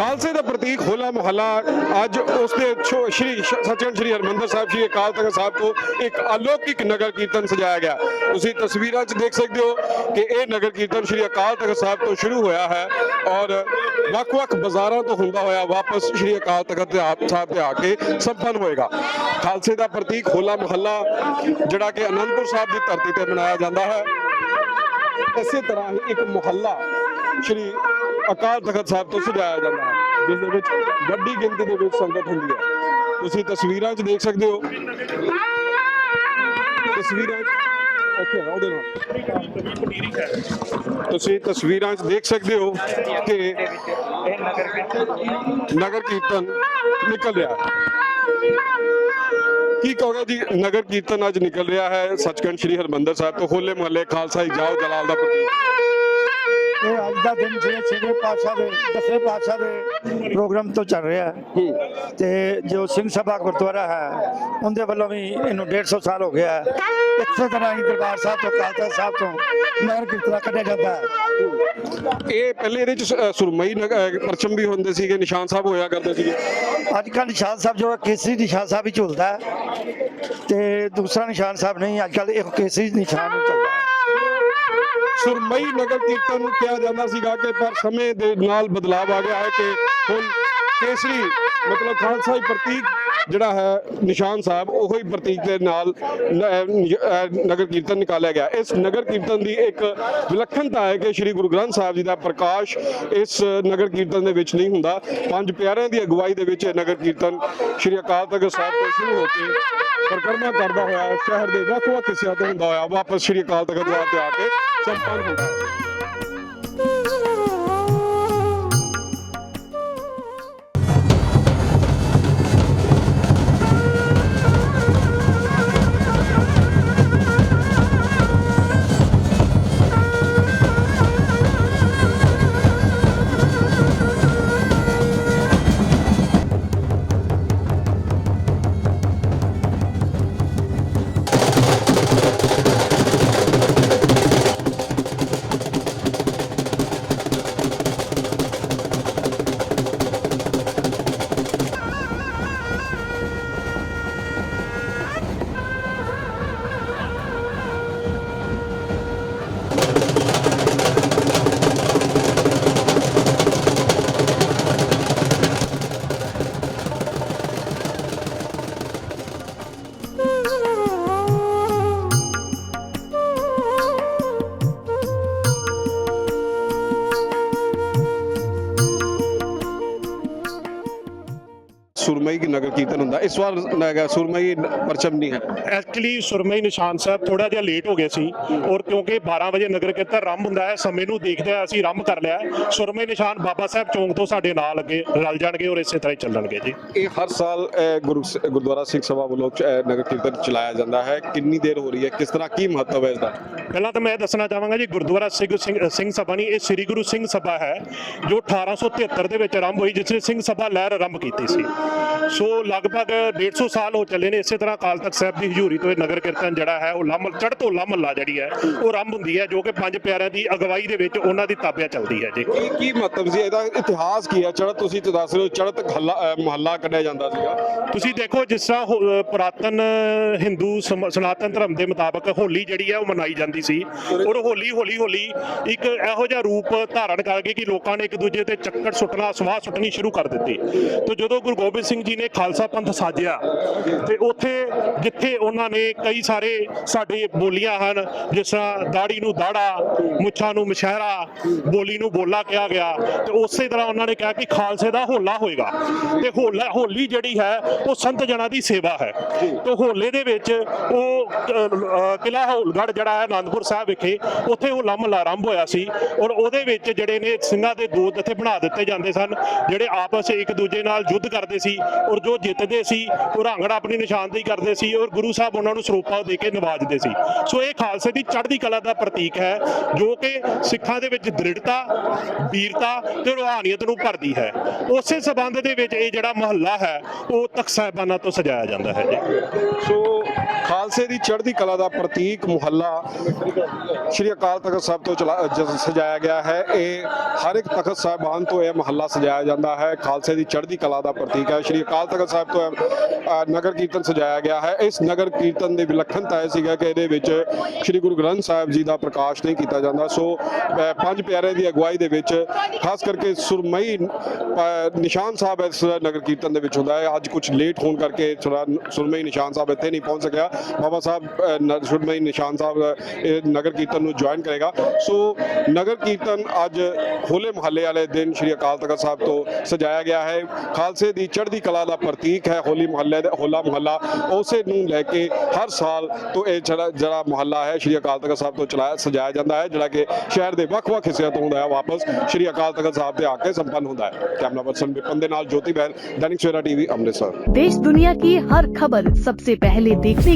ਖਾਲਸੇ ਦਾ ਪ੍ਰਤੀਕ ਹੋਲਾ ਮੁਹੱਲਾ ਅੱਜ ਉਸ ਦੇ ਛੋ- ਸ਼੍ਰੀ ਸ਼- ਸ਼੍ਰੀ ਹਰਮੰਦਰ ਸਾਹਿਬ, ਸ਼੍ਰੀ ਅਕਾਲ ਤਖਤ ਸਾਹਿਬ ਤੋਂ ਇੱਕ ਅਲੌਕਿਕ ਨਗਰ ਕੀਰਤਨ ਸਜਾਇਆ ਗਿਆ। ਤੁਸੀਂ ਤਸਵੀਰਾਂ 'ਚ ਦੇਖ ਸਕਦੇ ਹੋ ਕਿ ਇਹ ਨਗਰ ਕੀਰਤਨ ਸ਼੍ਰੀ ਅਕਾਲ ਤਖਤ ਸਾਹਿਬ ਤੋਂ ਸ਼ੁਰੂ ਹੋਇਆ ਹੈ ਔਰ ਵੱਖ-ਵੱਖ ਬਾਜ਼ਾਰਾਂ ਤੋਂ ਹੁੰਦਾ ਹੋਇਆ ਵਾਪਸ ਸ਼੍ਰੀ ਅਕਾਲ ਤਖਤ ਸਾਹਿਬ ਤੇ ਆ ਕੇ ਸੰਪੰਨ ਹੋਏਗਾ। ਖਾਲਸੇ ਦਾ ਪ੍ਰਤੀਕ ਹੋਲਾ ਮੁਹੱਲਾ, ਜਿਹੜਾ ਕਿ ਅਨੰਦਪੁਰ ਸਾਹਿਬ ਦੀ ਧਰਤੀ ਤੇ ਮਨਾਇਆ ਜਾਂਦਾ ਹੈ। ਇਸੇ ਤਰ੍ਹਾਂ ਹੀ ਇੱਕ ਮੁਹੱਲਾ ਸ਼੍ਰੀ ਅਕਾਲ ਤਖਤ ਸਾਹਿਬ ਤੋਂ ਸਜਾਇਆ ਜਾਂਦਾ ਹੈ। ਜਿਸ ਦੇ ਵਿੱਚ, ਵੱਡੀ ਗਿਣਤੀ ਦੇ ਵਿੱਚ ਸੰਗਤ ਹੁੰਦੀ ਹੈ। ਤੁਸੀਂ ਤਸਵੀਰਾਂ 'ਚ ਦੇਖ ਸਕਦੇ ਹੋ। ਤਸਵੀਰਾਂ ਇੱਥੇ ਆਓ ਉਹਦੇ ਨਾਲ। ਤੁਸੀਂ ਤਸਵੀਰਾਂ 'ਚ ਦੇਖ ਸਕਦੇ ਹੋ ਕਿ ਨਗਰ ਕੀਰਤਨ ਨਿਕਲ ਰਿਹਾ ਕੀ ਕਹੋਗੇ ਜੀ, ਨਗਰ ਕੀਰਤਨ ਅੱਜ ਨਿਕਲ ਰਿਹਾ ਹੈ। ਸੱਚਖੰਡ ਸ੍ਰੀ ਹਰਮੰਦਰ ਸਾਹਿਬ ਤੋਂ ਹੋਲੇ ਮਹੱਲੇ ਖਾਲਸਾ ਹੀ ਜਾਓ, ਜਲਾਲ ਦਾ ਪ੍ਰਤੀਕ। ਇਹ ਅੱਜ ਦਾ ਦਿਨ ਜਿਹੜੇ ਛੇਵੇਂ ਪਾਤਸ਼ਾਹ ਦੇ ਦਸਵੇਂ ਪਾਤਸ਼ਾਹ ਦੇ ਪ੍ਰੋਗਰਾਮ ਤੋਂ ਚੱਲ ਰਿਹਾ ਹੈ। ਤੇ ਜੋ ਸਿੰਘ ਸਭਾ ਗੁਰਦੁਆਰਾ ਹੈ ਉਹਦੇ ਵੱਲੋਂ ਵੀ ਇਹਨੂੰ 150 ਸਾਲ ਹੋ ਗਿਆ ਹੈ। ਇਸੇ ਤਰ੍ਹਾਂ ਹੀ ਦਰਬਾਰ ਸਾਹਿਬ ਤੋਂ ਕਾਲਕਾ ਸਾਹਿਬ ਤੋਂ ਨਗਰ ਕੀਰਤਨ ਕੱਢਿਆ ਜਾਂਦਾ ਹੈ। ਇਹ ਪਹਿਲੇ ਇਹਦੇ ਚ ਸੁਰਮਈ ਪਰਚਮ ਵੀ ਹੁੰਦੇ ਸੀਗੇ ਨਿਸ਼ਾਨ ਸਾਹਿਬ ਹੋਇਆ ਕਰਦੇ ਸੀਗੇ। ਅੱਜ ਕੱਲ੍ਹ ਨਿਸ਼ਾਨ ਸਾਹਿਬ ਜੋ ਕੇਸਰੀ ਨਿਸ਼ਾਨ ਸਾਹਿਬ ਹੀ ਝੁਲਦਾ ਤੇ ਦੂਸਰਾ ਨਿਸ਼ਾਨ ਸਾਹਿਬ ਨਹੀਂ ਅੱਜ ਕੱਲ੍ਹ ਇੱਕ ਕੇਸਰੀ ਨਿਸ਼ਾਨ ਹੀ। ਚੱਲਦਾ ਸੁਰਮਈ ਨਗਰ ਕੀਰਤਨ ਨੂੰ ਕਿਹਾ ਜਾਂਦਾ ਸੀਗਾ ਕਿ ਪਰ ਸਮੇਂ ਦੇ ਨਾਲ ਬਦਲਾਅ ਆ ਗਿਆ ਹੈ ਕਿ ਹੁਣ ਕੇਸਰੀ ਮਤਲਬ ਖਾਲਸਾ ਹੀ ਪ੍ਰਤੀਕ ਜਿਹੜਾ ਹੈ, ਨਿਸ਼ਾਨ ਸਾਹਿਬ, ਉਹੋ ਹੀ ਪ੍ਰਤੀਕ ਦੇ ਨਾਲ ਨਗਰ ਕੀਰਤਨ ਨਿਕਾਲਿਆ ਗਿਆ। ਇਸ ਨਗਰ ਕੀਰਤਨ ਦੀ ਇੱਕ ਵਿਲੱਖਣਤਾ ਹੈ ਕਿ ਸ੍ਰੀ ਗੁਰੂ ਗ੍ਰੰਥ ਸਾਹਿਬ ਜੀ ਦਾ ਪ੍ਰਕਾਸ਼ ਇਸ ਨਗਰ ਕੀਰਤਨ ਦੇ ਵਿੱਚ ਨਹੀਂ ਹੁੰਦਾ। ਪੰਜ ਪਿਆਰਿਆਂ ਦੀ ਅਗਵਾਈ ਦੇ ਵਿੱਚ ਇਹ ਨਗਰ ਕੀਰਤਨ ਸ੍ਰੀ ਅਕਾਲ ਤਖਤ ਸਾਹਿਬ ਤੋਂ ਸ਼ੁਰੂ ਹੋ ਕੇ ਪਰਿਕਰਮਾ ਕਰਦਾ ਹੋਇਆ ਸ਼ਹਿਰ ਦੇ ਵੱਖ-ਵੱਖ ਹਿੱਸਿਆਂ ਤੋਂ ਹੁੰਦਾ ਹੋਇਆ, ਵਾਪਸ ਸ੍ਰੀ ਅਕਾਲ ਤਖਤ ਸਾਹਿਬ ਤੇ ਆ ਕੇ ਸੰਪੰਨ ਹੁੰਦਾ। ਹੈ ਸੁਰਮਈ ਨਗਰ ਕੀਰਤਨ ਹੁੰਦਾ। ਇਸ ਵਾਰ ਨਗਰ ਸੁਰਮਈ ਪਰਚਮ ਨਹੀਂ ਹੈ। ਐਕਚੁਅਲੀ ਸੁਰਮਈ ਨਿਸ਼ਾਨ ਸਾਹਿਬ ਥੋੜਾ ਜਿਹਾ ਲੇਟ ਹੋ ਗਏ ਸੀ ਔਰ ਕਿਉਂਕਿ 12 ਵਜੇ ਨਗਰ ਕੀਰਤਨ ਆਰੰਭ ਹੁੰਦਾ ਹੈ ਸਮੇਂ ਨੂੰ ਦੇਖਦੇ ਹੋਏ ਅਸੀਂ ਆਰੰਭ ਕਰ ਲਿਆ। ਸੁਰਮਈ ਨਿਸ਼ਾਨ ਬਾਬਾ ਸਾਹਿਬ ਚੌਂਕ ਤੋਂ ਸਾਡੇ ਨਾਲ ਅੱਗੇ ਰਲ ਜਾਣਗੇ ਔਰ ਇਸੇ ਤਰ੍ਹਾਂ ਹੀ ਚੱਲਣਗੇ ਜੀ। ਇਹ ਹਰ ਸਾਲ ਗੁਰੂ ਗੁਰਦੁਆਰਾ ਸਿੰਘ ਸਭਾ ਵੱਲੋਂ ਨਗਰ ਕੀਰਤਨ ਚਲਾਇਆ ਜਾਂਦਾ ਹੈ। ਕਿੰਨੀ ਦੇਰ ਹੋ ਰਹੀ ਹੈ? ਕਿਸ ਤਰ੍ਹਾਂ ਕੀ ਮਹੱਤਵ ਹੈ ਇਸ ਦਾ? ਪਹਿਲਾਂ ਤਾਂ ਮੈਂ ਦੱਸਣਾ ਚਾਹਾਂਗਾ ਜੀ ਗੁਰਦੁਆਰਾ ਸਿੰਘ ਸਿੰਘ ਸਿੰਘ ਸਭਾ ਨਹੀਂ ਇਹ ਸ੍ਰੀ ਗੁਰੂ ਸਿੰਘ ਸਭਾ ਹੈ ਜੋ 1873 ਦੇ ਵਿੱਚ ਆਰੰਭ ਹੋਈ ਜਿਸ ਨੇ ਸਿੰਘ ਸਭਾ ਲਹਿਰ ਆਰੰਭ ਕੀਤੀ ਸੀ। ਸੋ ਲਗਭਗ 150 ਸਾਲ ਹੋ ਚੱਲੇ ਨੇ ਇਸੇ ਤਰ੍ਹਾਂ ਅਕਾਲ ਤਖਤ ਸਾਹਿਬ ਦੀ ਹਜ਼ੂਰੀ ਤੋਂ ਇਹ ਨਗਰ ਕੀਰਤਨ ਜਿਹੜਾ ਹੈ ਉਹ ਲੰਮ ਚੜ੍ਹ ਤੋਂ ਲੰਮ ਮੱਲਾ ਜਿਹੜੀ ਹੈ ਉਹ ਆਰੰਭ ਹੁੰਦੀ ਹੈ ਜੋ ਕਿ ਪੰਜ ਪਿਆਰਿਆਂ ਦੀ ਅਗਵਾਈ ਦੇ ਵਿੱਚ ਉਹਨਾਂ ਦੀ ਤਾਬਿਆ ਚੱਲਦੀ ਹੈ ਜੀ। ਕੀ ਕੀ ਮਹੱਤਵ ਸੀ? ਇਹਦਾ ਇਤਿਹਾਸ ਕੀ ਹੈ? ਚੜ੍ਹ ਤੁਸੀਂ ਤੇ ਦੱਸ ਰਹੇ ਹੋ ਅਹ, ਮਹੱਲਾ ਕੱਢਿਆ ਜਾਂਦਾ ਸੀਗਾ। ਤੁਸੀਂ ਦੇਖੋ ਜਿਸ ਤਰ੍ਹਾਂ ਪੁਰਾਤਨ ਹਿੰਦੂ ਸਨਾਤਨ ਧਰਮ ਦੇ ਮੁਤਾਬਕ ਹੋਲੀ ਜਿਹੜੀ ਹੈ ਉਹ ਮਨਾਈ ਜਾਂਦੀ ਸੀ। ਔਰ ਹੋਲੀ ਹੋਲੀ ਹੋਲੀ ਇੱਕ ਇਹੋ ਜਿਹਾ ਰੂਪ ਧਾਰਨ ਕਰ ਗਈ ਕਿ ਲੋਕਾਂ ਨੇ ਇੱਕ ਦੂਜੇ ਤੇ ਚੱਕਰ ਸੁੱਟਣਾ ਸਵਾਹ ਸੁੱਟਣੀ ਸ਼ੁਰੂ ਕਰ ਦਿੱਤੀ। ਤੇ ਜਦੋਂ ਗੁਰੂ ਗੋਬਿੰਦ ਸਿੰਘ ਜੀ ਨੇ ਖਾਲਸਾ ਪੰਥ ਸਾਜਿਆ ਤੇ ਉੱਥੇ ਜਿੱਥੇ ਉਹਨਾਂ ਨੇ ਕਈ ਸਾਰੇ ਸਾਡੇ ਬੋਲੀਆਂ ਹਨ ਜਿਸ ਤਰ੍ਹਾਂ ਦਾੜੀ ਨੂੰ ਦਾੜਾ ਮੁੱਛਾਂ ਨੂੰ ਮਸ਼ਹਿਰਾ ਬੋਲੀ ਨੂੰ ਬੋਲਾ ਕਿਹਾ ਗਿਆ ਤੇ ਉਸੇ ਤਰ੍ਹਾਂ ਉਹਨਾਂ ਨੇ ਕਿਹਾ ਕਿ ਖਾਲਸੇ ਦਾ ਹੋਲਾ ਹੋਏਗਾ। ਤੇ ਹੋਲਾ ਹੋਲੀ ਜਿਹੜੀ ਹੈ ਉਹ ਸੰਤ ਜਨਾਂ ਦੀ ਸੇਵਾ ਹੈ। ਤੇ ਹੋਲੇ ਦੇ ਵਿੱਚ ਉਹ ਅ, ਅ, ਜਿਹੜਾ ਹੈ ਆਨੰਦਪੁਰ ਸਾਹਿਬ ਵਿਖੇ ਉੱਥੇ ਹੋਲਾ ਮਹੱਲਾ ਆਰੰਭ ਹੋਇਆ ਸੀ ਔਰ ਉਹਦੇ ਵਿੱਚ ਜਿਹੜੇ ਨੇ ਸਿੰਘਾਂ ਦੇ ਦੋ ਦਥੇ ਬਣਾ ਦਿੱਤੇ ਜਾਂਦੇ ਸਨ ਜਿਹੜੇ ਆਪਸ 'ਚ ਇੱਕ ਦੂਜੇ ਨਾਲ ਯੁੱਧ ਕਰਦੇ ਸੀ। ਔਰ ਜੋ ਜਿੱਤਦੇ ਸੀ, ਉਹ ਰਾਂਗੜਾ ਆਪਣੀ ਨਿਸ਼ਾਨਦੇਹੀ ਕਰਦੇ ਸੀ ਔਰ ਗੁਰੂ ਸਾਹਿਬ ਉਹਨਾਂ ਨੂੰ ਸਰੋਪਾ ਦੇ ਕੇ ਨਵਾਜਦੇ ਸੀ। ਸੋ ਇਹ ਖਾਲਸੇ ਦੀ ਚੜ੍ਹਦੀ ਕਲਾ ਦਾ ਪ੍ਰਤੀਕ ਹੈ, ਜੋ ਕਿ ਸਿੱਖਾਂ ਦੇ ਵਿੱਚ ਦ੍ਰਿੜਤਾ, ਵੀਰਤਾ ਤੇ ਰੂਹਾਨੀਅਤ ਨੂੰ ਭਰਦੀ ਹੈ। ਉਸੇ ਸਬੰਧ ਦੇ ਵਿੱਚ ਇਹ ਜਿਹੜਾ ਮਹੱਲਾ ਹੈ, ਉਹ ਤਖਤ ਸਾਹਿਬਾਨਾਂ ਤੋਂ ਸਜਾਇਆ ਜਾਂਦਾ ਹੈ ਜੀ। ਸੋ ਖਾਲਸੇ ਦੀ ਚੜ੍ਹਦੀ ਕਲਾ ਦਾ ਪ੍ਰਤੀਕ ਮੁਹੱਲਾ ਸ਼੍ਰੀ ਅਕਾਲ ਤਖਤ ਸਾਹਿਬ ਤੋਂ ਚਲਾ- ਜ- ਸਜਾਇਆ ਗਿਆ ਹੈ। ਇਹ ਹਰ ਇੱਕ ਤਖਤ ਸਾਹਿਬਾਨ ਤੋਂ ਇਹ ਮੁਹੱਲਾ ਸਜਾਇਆ ਜਾਂਦਾ ਹੈ। ਖਾਲਸੇ ਦੀ ਚੜ੍ਹਦੀ ਕਲਾ ਦਾ ਪ੍ਰਤੀਕ ਹੈ। ਸ਼੍ਰੀ ਅਕਾਲ ਤਖਤ ਸਾਹਿਬ ਤੋਂ ਇਹ, ਨਗਰ ਕੀਰਤਨ ਸਜਾਇਆ ਗਿਆ ਹੈ। ਇਸ ਨਗਰ ਕੀਰਤਨ ਦੀ ਵਿਲੱਖਣਤਾ ਇਹ ਸੀਗਾ ਕਿ ਇਹਦੇ ਵਿੱਚ ਸ਼੍ਰੀ ਗੁਰੂ ਗ੍ਰੰਥ ਸਾਹਿਬ ਜੀ ਦਾ ਪ੍ਰਕਾਸ਼ ਨਹੀਂ ਕੀਤਾ ਜਾਂਦਾ। ਸੋ ਪੰਜ ਪਿਆਰਿਆਂ ਦੀ ਅਗਵਾਈ ਦੇ ਵਿੱਚ ਖਾਸ ਕਰਕੇ ਸੁਰਮਈ ਅ, ਨਿਸ਼ਾਨ ਸਾਹਿਬ ਇਸ ਨਗਰ ਕੀਰਤਨ ਦੇ ਵਿੱਚ ਹੁੰਦਾ ਹੈ। ਅੱਜ ਕੁਝ ਲੇਟ ਹੋਣ ਕਰਕੇ ਥੋੜਾ ਸੁਰਮਈ ਨਿਸ਼ਾਨ ਸਾਹਿਬ ਇੱਥੇ ਨਹੀਂ ਪਹੁੰਚ ਸਕਿਆ। ਬਾਬਾ ਸਾਹਿਬ ਅ, ਨ- ਸੁਰਮਈ ਨਿਸ਼ਾਨ ਸਾਹਿਬ ਅ, ਇਹ ਨਗਰ ਕੀਰਤਨ ਨੂੰ ਜੁਆਇਨ ਕਰੇਗਾ ਸੋ ਨਗਰ ਕੀਰਤਨ ਅੱਜ ਹੋਲੇ ਮਹੱਲੇ ਵਾਲੇ ਦਿਨ ਸ਼੍ਰੀ ਅਕਾਲ ਤਖਤ ਸਾਹਿਬ ਤੋਂ ਸਜਾਇਆ ਗਿਆ ਹੈ ਖਾਲਸੇ ਦੀ ਚੜ੍ਹਦੀ ਕਲਾ ਦਾ ਪ੍ਰਤੀਕ ਹੈ ਹੋਲੀ ਮਹੱਲੇ ਦਾ ਹੋਲਾ ਮਹੱਲਾ ਉਸੇ ਨੂੰ ਲੈ ਕੇ ਹਰ ਸਾਲ ਤੋਂ ਇਹ ਜਿਹੜਾ ਜਿਹੜਾ ਮੁਹੱਲਾ ਹੈ ਸ਼੍ਰੀ ਅਕਾਲ ਤਖਤ ਸਾਹਿਬ ਤੋਂ ਚਲਾਇਆ ਸਜਾਇਆ ਜਾਂਦਾ ਹੈ ਜਿਹੜਾ ਕਿ ਸ਼ਹਿਰ ਦੇ ਵੱਖ-ਵੱਖ ਹਿੱਸਿਆਂ ਤੋਂ ਹੁੰਦਾ ਹੈ ਵਾਪਸ ਸ਼੍ਰੀ ਅਕਾਲ ਤਖਤ ਸਾਹਿਬ ਤੇ ਆ ਕੇ ਸੰਪੰਨ ਹੁੰਦਾ ਹੈ ਕੈਮਰਾ ਪਰਸਨ ਵਿਪਨ ਦੇ ਨਾਲ ਜੋਤੀ ਬਹਿਲ दैनिक सवेरा टीवी अमृतसर देश दुनिया की हर खबर सबसे पहले देखने